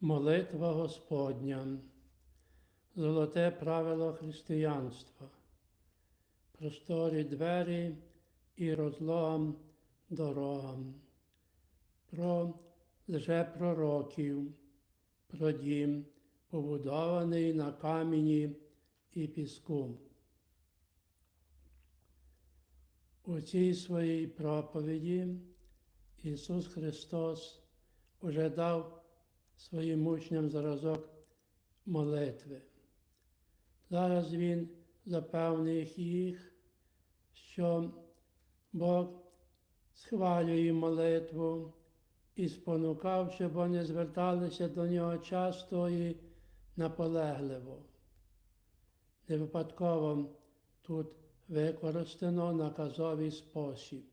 Молитва Господня, золоте правило християнства, просторі двері і розлогам дорогам, про лжепророків, про дім, побудований на камені і піску. У цій своїй проповіді Ісус Христос уже дав своїм учням зразок молитви. Зараз Він запевнив їх, що Бог схвалює молитву і спонукав, щоб вони зверталися до нього часто і наполегливо. Не випадково тут використано наказовий спосіб.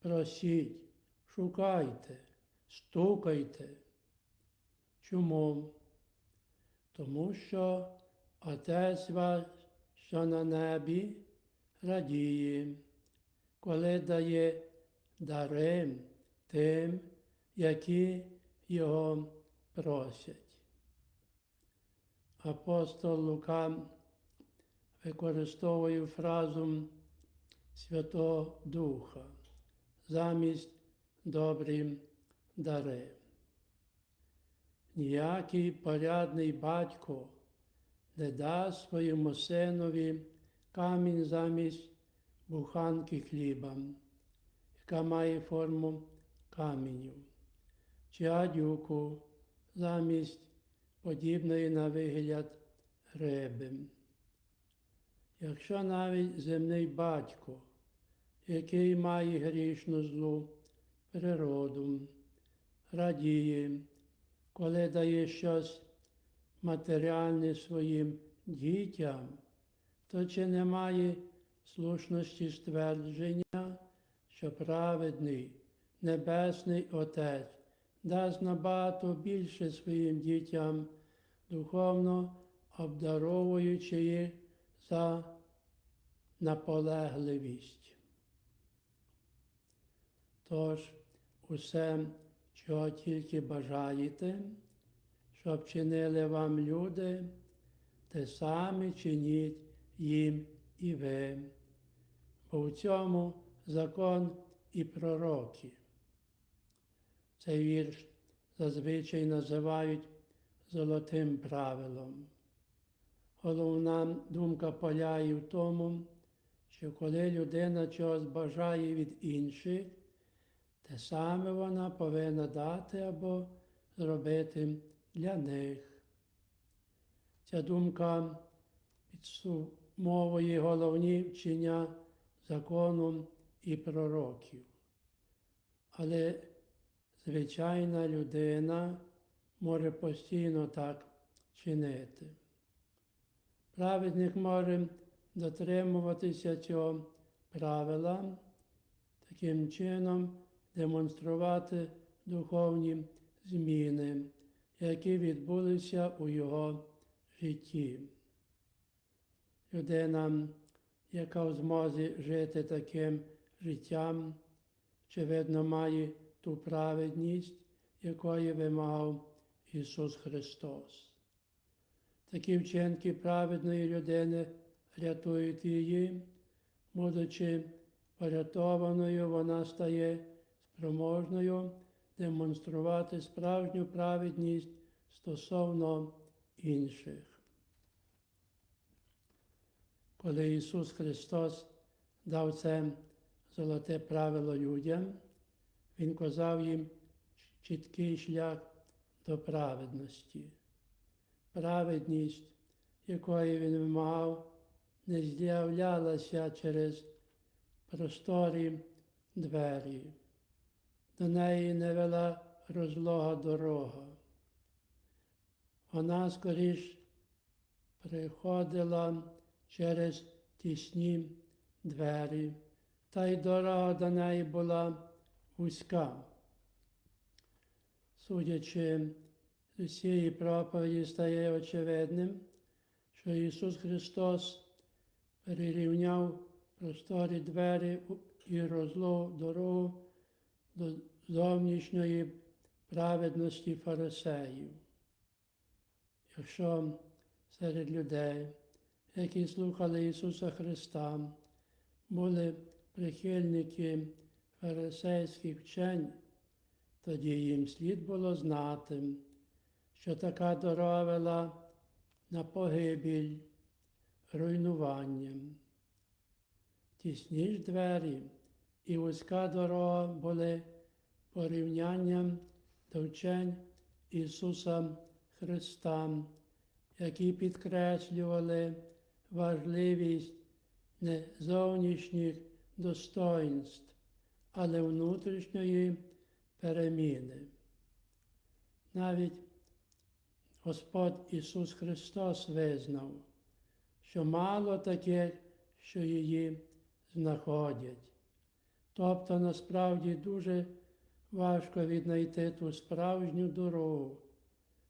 Просіть, шукайте, стукайте. Чому? Тому що Отець ваш, що на небі, радіє, коли дає дари тим, які його просять. Апостол Лука використовує фразу Святого Духа замість добрі дари. Ніякий порядний батько не дасть своєму синові камінь замість буханки хліба, яка має форму каменю, чи гадюку замість подібної на вигляд риби. Якщо навіть земний батько, який має грішну злу природу, радіє, коли дає щось матеріальне своїм дітям, то чи немає слушності ствердження, що праведний Небесний Отець дасть набагато більше своїм дітям, духовно обдаровуючи їх за наполегливість. Тож усе, чого тільки бажаєте, щоб чинили вам люди, те саме чиніть їм і ви, бо в цьому закон і пророки. Цей вірш зазвичай називають золотим правилом. Головна думка полягає в тому, що коли людина чогось бажає від інших, те саме вона повинна дати або зробити для них. Ця думка підсумовує головні вчення закону і пророків. Але звичайна людина може постійно так чинити. Праведник може дотримуватися цього правила, таким чином демонструвати духовні зміни, які відбулися у його житті. Людина, яка в змозі жити таким життям, очевидно, має ту праведність, якої вимагав Ісус Христос. Такі вчинки праведної людини рятують її, будучи порятованою, вона стає спроможною демонструвати справжню праведність стосовно інших. Коли Ісус Христос дав це золоте правило людям, Він казав їм чіткий шлях до праведності. Праведність, якої він вимагав, не з'являлася через просторі двері. До неї не вела розлога дорога. Вона скоріш приходила через тісні двері, та й дорога до неї була вузька. Судячи з усієї проповіді, стає очевидним, що Ісус Христос перерівняв просторі двері і розлогу дорогу до зовнішньої праведності фарисеїв. якщо серед людей, які слухали Ісуса Христа, були прихильники фарисейських вчень, тоді їм слід було знати, що така дорога на погибіль, руйнуванням. Тісні ж двері і вузька дорога були порівнянням до вчень Ісуса Христа, які підкреслювали важливість не зовнішніх достоїнств, але внутрішньої переміни. Навіть Господь Ісус Христос визнав, що мало таких, що її знаходять. Тобто насправді дуже важко віднайти ту справжню дорогу,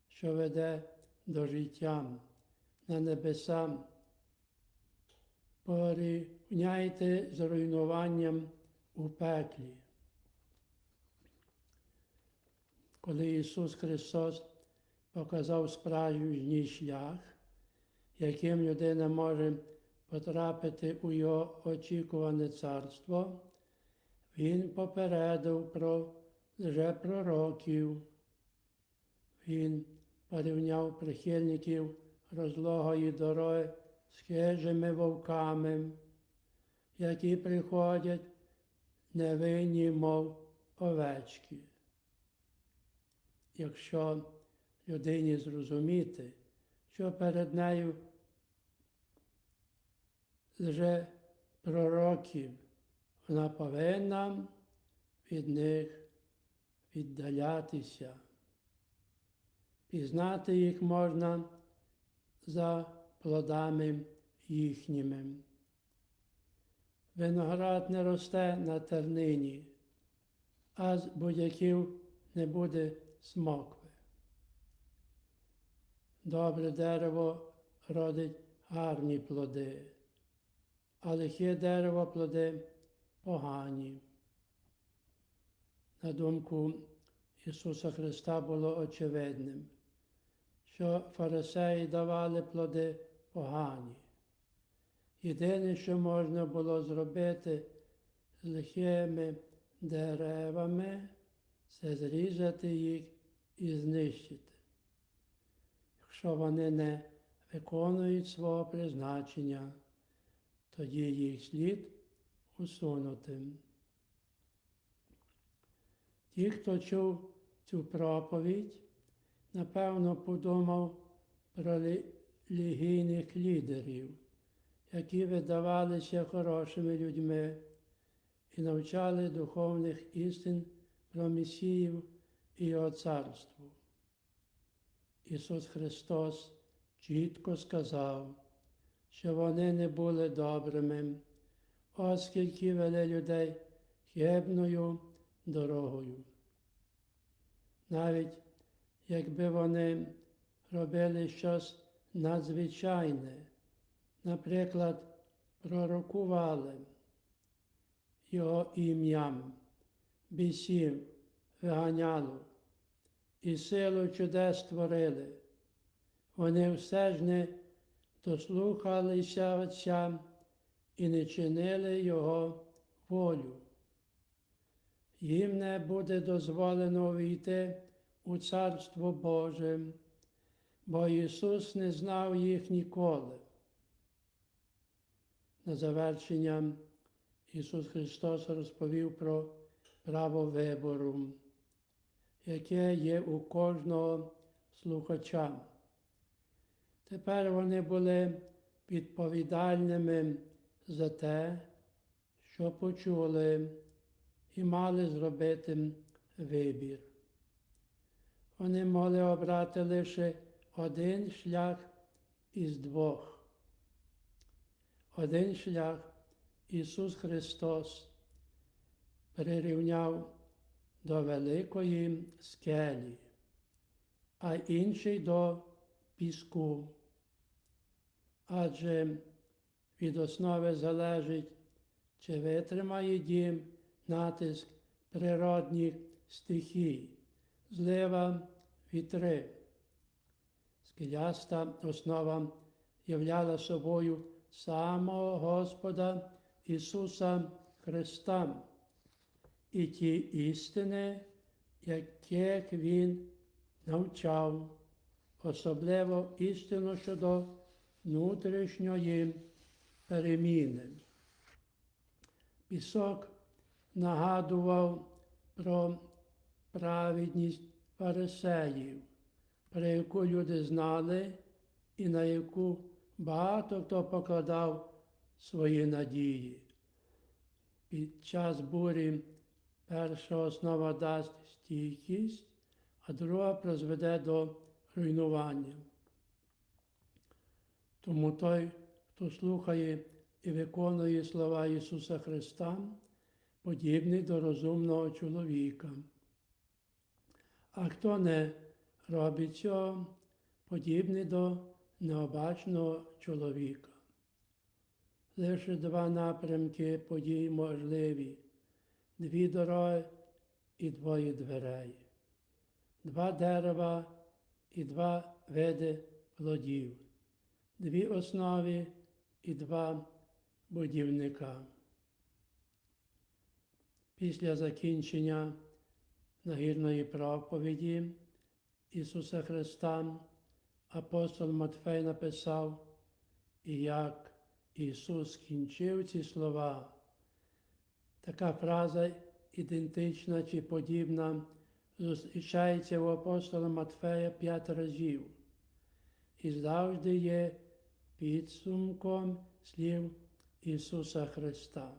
що веде до життя на небеса. Порівняйте з руйнуванням у пеклі. Коли Ісус Христос показав справжній шлях, яким людина може потрапити у його очікуване царство, Він попередив про лжепророків. Він порівняв прихильників розлогої дороги з хижими вовками, які приходять невинні, мов овечки. Якщо людині зрозуміти, що перед нею лже пророків, вона повинна від них віддалятися. Пізнати їх можна за плодами їхніми. Виноград не росте на тернині, а з будь-яків не буде смокви. Добре дерево родить гарні плоди, а лихе дерево плоди погані. На думку Ісуса Христа було очевидним, що фарисеї давали плоди погані. Єдине, що можна було зробити з лихими деревами, це зрізати їх і знищити. Якщо вони не виконують свого призначення, тоді їх слід усунути. Ті, хто чув цю проповідь, напевно, подумав про релігійних лідерів, які видавалися хорошими людьми і навчали духовних істин про Месіїв і Його царство. Ісус Христос чітко сказав, що вони не були добрими, оскільки вели людей хибною дорогою. Навіть якби вони робили щось надзвичайне, наприклад, пророкували його ім'ям, бісів, виганяло і силу чудес створили, вони все ж не дослухалися Отця і не чинили Його волю їм не буде дозволено війти у Царство Боже, бо Ісус не знав їх ніколи. На завершення Ісус Христос розповів про право вибору, яке є у кожного слухача. Тепер вони були відповідальними за те, що почули і мали зробити вибір. Вони могли обрати лише один шлях із двох. Один шлях Ісус Христос прирівняв до великої скелі, а інший до піску. Адже від основи залежить, чи витримає дім натиск природних стихій, злива вітри. скеляста основа являла собою самого Господа Ісуса Христа і ті істини, яких Він навчав, особливо істину щодо внутрішньої переміни. Пісок нагадував про праведність фарисеїв, про яку люди знали і на яку багато хто покладав свої надії. Під час бурі перша основа дасть стійкість, а друга призведе до руйнування. Тому той, хто слухає і виконує слова Ісуса Христа, подібний до розумного чоловіка. А хто не робить цього, подібний до необачного чоловіка. Лише два напрямки подій можливі, дві дороги і двоє дверей, два дерева і два види плодів, дві основи і два будівника. Після закінчення нагірної проповіді Ісуса Христа апостол Матфей написав, і як Ісус скінчив ці слова. Така фраза ідентична чи подібна зустрічається у апостола Матфея п'ять разів і завжди є підсумком слів Ісуса Христа.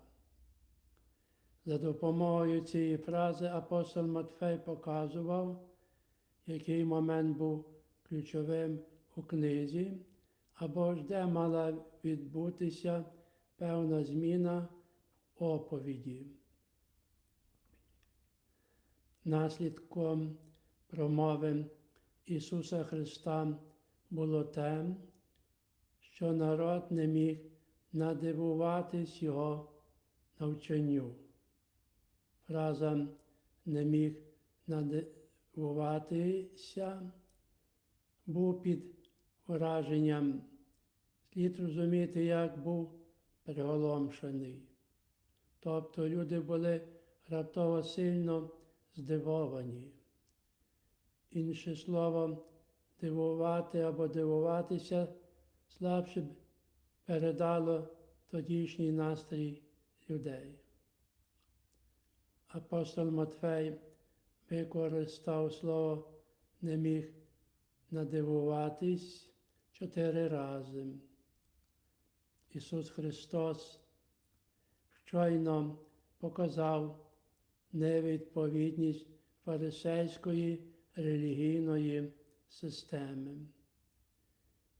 За допомогою цієї фрази апостол Матфей показував, який момент був ключовим у книзі, або ж де мала відбутися певна зміна оповіді. Наслідком промови Ісуса Христа було те, що народ не міг надивуватись Його навчанню. Фраза не міг надивуватися, був під враженням. Слід розуміти, як був приголомшений. Тобто люди були раптово сильно здивовані. Інше слово, дивувати або дивуватися слабше передало тодішній настрій людей. Апостол Матфей використав слово не міг надивуватись чотири рази. Ісус Христос щойно показав невідповідність фарисейської релігійної системи,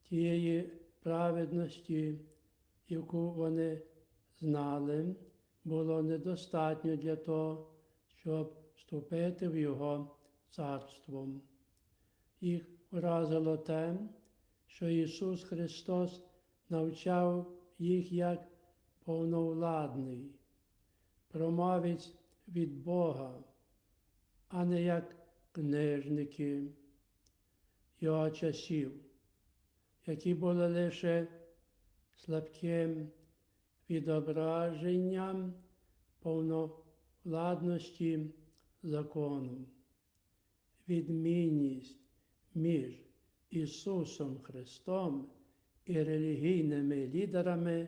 тієї праведності, яку вони знали, було недостатньо для того, щоб вступити в Його царство. Їх вразило те, що Ісус Христос навчав їх як повновладний, промовець від Бога, а не як книжники Його часів, які були лише слабким відображенням повновладності закону. Відмінність між Ісусом Христом і релігійними лідерами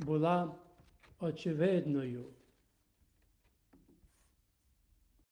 була очевидною.